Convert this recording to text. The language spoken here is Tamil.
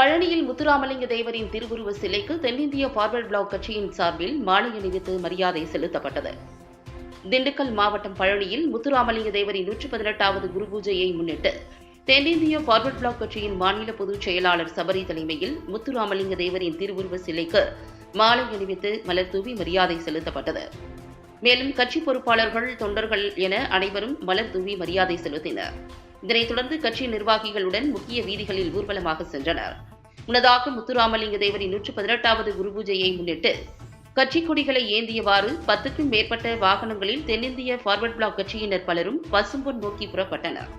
பழனியில் முத்துராமலிங்க தேவரின் திருவுருவ சிலைக்கு தென்னிந்திய பார்வர்ட் பிளாக் கட்சியின் சார்பில் மாலை அணிவித்து மரியாதை செலுத்தப்பட்டது. திண்டுக்கல் மாவட்டம் பழனியில் முத்துராமலிங்க தேவரின் நூற்றி பதினெட்டாவது குரு பூஜையை முன்னிட்டு தென்னிந்திய பார்வர்ட் பிளாக் கட்சியின் மாநில பொதுச் செயலாளர் சபரி தலைமையில் முத்துராமலிங்க தேவரின் திருவுருவ சிலைக்கு மாலை அணிவித்து மலர் தூவி மரியாதை செலுத்தப்பட்டது. மேலும் கட்சி பொறுப்பாளர்கள் தொண்டர்கள் என அனைவரும் மலர் தூவி மரியாதை செலுத்தினர். இதனைத் தொடர்ந்து கட்சி நிர்வாகிகளுடன் முக்கிய வீதிகளில் ஊர்வலமாக சென்றனர். முன்னதாக முத்துராமலிங்க தேவரின் நூற்று பதினெட்டாவது குரு பூஜையை முன்னிட்டு கட்சி கொடிகளை ஏந்தியவாறு பத்துக்கும் மேற்பட்ட வாகனங்களில் தென்னிந்திய ஃபார்வர்ட் பிளாக் கட்சியினர் பலரும் பசும்பொன் நோக்கி புறப்பட்டனர்.